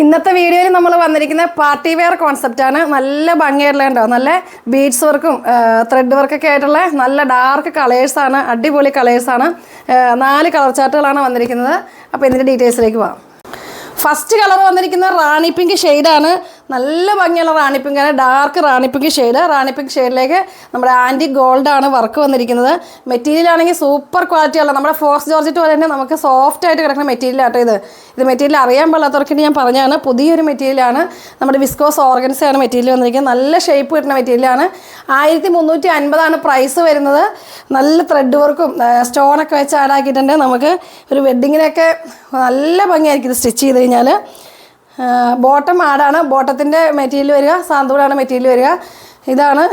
ഇന്നത്തെ വീഡിയോയിൽ നമ്മൾ വന്നിരിക്കുന്ന പാർട്ടി വെയർ കോൺസെപ്റ്റ് ആണ്. നല്ല ഭംഗിയായിട്ടുള്ള ഉണ്ടോ നല്ല ബീഡ്സ് വർക്കും ത്രെഡ് വർക്കൊക്കെ ആയിട്ടുള്ള നല്ല ഡാർക്ക് കളേഴ്സാണ് അടിപൊളി കളേഴ്സാണ് നാല് കളർ ചാർട്ടുകളാണ് വന്നിരിക്കുന്നത്. അപ്പോൾ ഇതിന്റെ ഡീറ്റെയിൽസിലേക്ക് പോവാം. ഫസ്റ്റ് കളർ വന്നിരിക്കുന്ന റാണി പിങ്ക് ഷെയ്ഡാണ് നല്ല ഭംഗിയുള്ള റാണി പിങ്ക് ആണ് ഡാർക്ക് റാണി ഷെയ്ഡ് റാണി ഷെയ്ഡിലേക്ക് നമ്മുടെ ആന്റി ഗോൾഡാണ് വർക്ക് വന്നിരിക്കുന്നത്. മെറ്റീരിയൽ ആണെങ്കിൽ സൂപ്പർ ക്വാളിറ്റി അല്ല നമ്മുടെ ഫോക്സ് ജോർജറ്റ് പോലെ തന്നെ നമുക്ക് സോഫ്റ്റ് ആയിട്ട് കിടക്കുന്ന മെറ്റീരിയൽ ആട്ടോ ഇത്. ഇത് മെറ്റീരിയൽ അറിയാൻ പാടാത്തവർക്ക് ഞാൻ പറഞ്ഞാണ് പുതിയൊരു മെറ്റീരിയലാണ് നമ്മുടെ വിസ്കോസ് ഓർഗൻസ് ആണ് മെറ്റീരിയൽ വന്നിരിക്കുന്നത്. നല്ല ഷേപ്പ് കിട്ടുന്ന മെറ്റീരിയലാണ് ആയിരത്തി മുന്നൂറ്റി അൻപതാണ് പ്രൈസ് വരുന്നത്. നല്ല ത്രെഡ് വർക്കും സ്റ്റോണൊക്കെ വെച്ച് ആഡാക്കിയിട്ടുണ്ട് നമുക്ക് ഒരു വെഡ്ഡിങ്ങിനൊക്കെ നല്ല ഭംഗിയായിരിക്കും ഇത് സ്റ്റിച്ച് ചെയ്ത് കഴിഞ്ഞാൽ ബോട്ടം ആടാണ്. ബോട്ടത്തിന്റെ മെറ്റീരിയൽ വരിക സാന്തൂടാണ് മെറ്റീരിയൽ വരിക. ഇതാണ്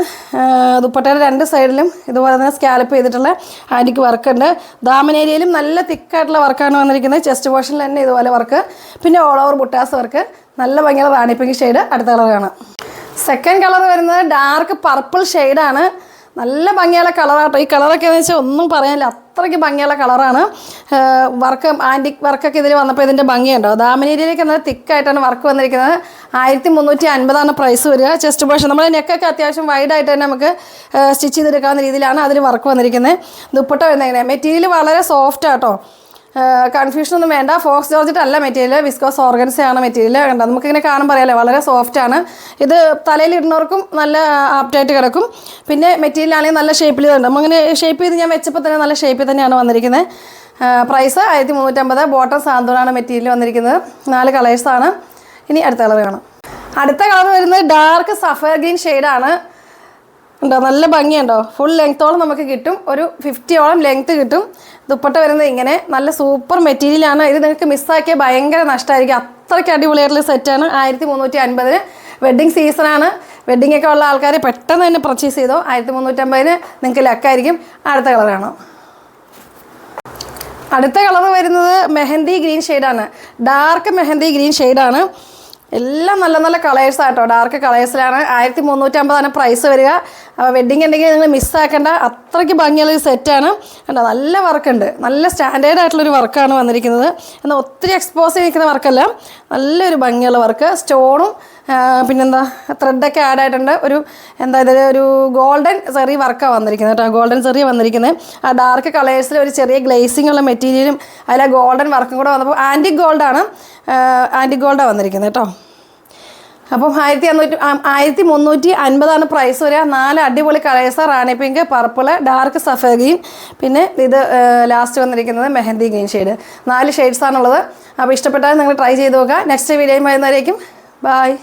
ദുപ്പട്ടയുടെ രണ്ട് സൈഡിലും ഇതുപോലെ തന്നെ സ്കാലപ്പ് ചെയ്തിട്ടുള്ള ആന്റിക്ക് വർക്കുണ്ട്. ദാമനേരിയയിലും നല്ല തിക്കായിട്ടുള്ള വർക്കാണ് വന്നിരിക്കുന്നത്. ചെസ്റ്റ് പോർഷനിൽ തന്നെ ഇതുപോലെ വർക്ക്. പിന്നെ ഓൾ ഓവർ ബുട്ടാസ് വർക്ക് നല്ല ഭംഗിയുള്ള റാണിപ്പിങ് ഷെയ്ഡ് അടുത്ത കളറാണ്. സെക്കൻഡ് കളർ വരുന്നത് ഡാർക്ക് പർപ്പിൾ ഷെയ്ഡാണ് നല്ല ഭംഗിയുള്ള കളറാട്ടോ ഈ കളറൊക്കെ എന്ന് വെച്ചാൽ ഒന്നും പറയാനില്ല. അത്രയ്ക്ക് ഭംഗിയുള്ള കളറാണ് വർക്ക് ആന്റിക് വർക്കൊക്കെ ഇതിൽ വന്നപ്പോൾ ഇതിന്റെ ഭംഗിയുണ്ടോ. ദാമിനേരിയിലേക്ക് നല്ല തിക്കായിട്ടാണ് വർക്ക് വന്നിരിക്കുന്നത്. ആയിരത്തി മുന്നൂറ്റി അൻപതാണ് പ്രൈസ് വരിക ചെസ്റ്റ് പോഷൻ നമ്മുടെ നെക്കൊക്കെ അത്യാവശ്യം വൈഡായിട്ട് തന്നെ നമുക്ക് സ്റ്റിച്ച് ചെയ്തെടുക്കാവുന്ന രീതിയിലാണ് അതിൽ വർക്ക് വന്നിരിക്കുന്നത്. ദുപ്പട്ട വരുന്നത് മെറ്റീരിയൽ വളരെ സോഫ്റ്റ് ആട്ടോ. കൺഫ്യൂഷൻ ഒന്നും വേണ്ട. ഫോക്സ് ജോർജറ്റ് അല്ല മെറ്റീരിയൽ വിസ്കോസ് ഓർഗൻസ ആണ് മെറ്റീരിയൽ കണ്ടോ നമുക്കിങ്ങനെ കാണാൻ അറിയാലോ വളരെ സോഫ്റ്റ് ആണ്. ഇത് തലയിൽ ഇടുന്നവർക്കും നല്ല ആപ്റ്റായിട്ട് കിടക്കും. പിന്നെ മെറ്റീരിയൽ ആണെങ്കിൽ നല്ല ഷേപ്പിൽ ഉണ്ട് ഇങ്ങനെ ഷേപ്പ് ചെയ്ത് ഞാൻ വെച്ചപ്പോൾ തന്നെ നല്ല ഷേപ്പിൽ തന്നെയാണ് വന്നിരിക്കുന്നത് പ്രൈസ് ആയിരത്തി മുന്നൂറ്റമ്പത് ബോട്ടം സാന്തൂണാണ് മെറ്റീരിയൽ വന്നിരിക്കുന്നത്. നാല് കളേഴ്സാണ് ഇനി അടുത്ത കളർ കാണാം. അടുത്ത കളർ വരുന്നത് ഡാർക്ക് സഫയർ ഗ്രീൻ ഷെയ്ഡാണ് ഉണ്ടോ നല്ല ഭംഗിയുണ്ടോ? ഫുൾ ലെങ്ത്തോളം നമുക്ക് കിട്ടും. ഒരു ഫിഫ്റ്റിയോളം ലെങ്ത്ത് കിട്ടും. ദുപ്പട്ട വരുന്നത് ഇങ്ങനെ നല്ല സൂപ്പർ മെറ്റീരിയൽ ആണ്. ഇത് നിങ്ങൾക്ക് മിസ്സാക്കിയ ഭയങ്കര നഷ്ടമായിരിക്കും അത്രയ്ക്ക് അടിപൊളിയായിട്ടുള്ള സെറ്റാണ് ആയിരത്തി മുന്നൂറ്റി അൻപതിന് വെഡ്ഡിങ് സീസണാണ് വെഡ്ഡിംഗ് ഒക്കെ ഉള്ള ആൾക്കാർ പെട്ടെന്ന് തന്നെ പർച്ചേസ് ചെയ്തോ ആയിരത്തി മുന്നൂറ്റമ്പതിന് നിങ്ങൾക്ക് ലക്കായിരിക്കും. അടുത്ത കളറാണ് അടുത്ത കളർ വരുന്നത് മെഹന്തി ഗ്രീൻ ഷെയ്ഡാണ് ഡാർക്ക് മെഹന്തി ഗ്രീൻ ഷെയ്ഡാണ് എല്ലാം നല്ല നല്ല കളേഴ്സ് ആട്ടോ. ഡാർക്ക് കളേഴ്സിലാണ് ആയിരത്തി മുന്നൂറ്റമ്പതാണ് പ്രൈസ് വരിക. അപ്പോൾ വെഡ്ഡിങ് ഉണ്ടെങ്കിൽ നിങ്ങൾ മിസ്സാക്കേണ്ട അത്രയ്ക്ക് ഭംഗിയുള്ള ഒരു സെറ്റാണ് കണ്ടോ നല്ല വർക്കുണ്ട് നല്ല സ്റ്റാൻഡേർഡ് ആയിട്ടുള്ളൊരു വർക്കാണ് വന്നിരിക്കുന്നത്. എന്നാൽ ഒത്തിരി എക്സ്പോസ് ചെയ്തിരിക്കുന്ന വർക്കല്ല നല്ലൊരു ഭംഗിയുള്ള വർക്ക് സ്റ്റോണും പിന്നെന്താ ത്രെഡൊക്കെ ആഡ് ആയിട്ടുണ്ട്. ഒരു എന്താ ഇതിൽ ഒരു ഗോൾഡൻ ചെറിയ വർക്കാണ് വന്നിരിക്കുന്നത് കേട്ടോ. ഗോൾഡൻ ചെറിയ വന്നിരിക്കുന്നത്. ആ ഡാർക്ക് കളേഴ്സിൽ ഒരു ചെറിയ ഗ്ലേസിംഗ് ഉള്ള മെറ്റീരിയലും അതിലെ ഗോൾഡൻ വർക്കും കൂടെ വന്നപ്പോൾ ആന്റിക് ഗോൾഡാണ് ആന്റിക് ഗോൾഡാണ് വന്നിരിക്കുന്നത് കേട്ടോ. അപ്പം ആയിരത്തി അഞ്ഞൂറ്റി ആയിരത്തി മുന്നൂറ്റി അൻപതാണ് പ്രൈസ് വരിക. നാല് അടിപൊളി colours rani pink purple dark സഫ ഗ്രീൻ പിന്നെ ഇത് ലാസ്റ്റ് വന്നിരിക്കുന്നത് മെഹന്തി ഗ്രീൻ ഷെയ്ഡ് നാല് ഷെയ്ഡ്സാണുള്ളത് അപ്പോൾ ഇഷ്ടപ്പെട്ടാൽ നിങ്ങൾ ട്രൈ ചെയ്ത് നോക്കുക. നെക്സ്റ്റ് വീഡിയോയും വരുന്നവരേക്കും Bye.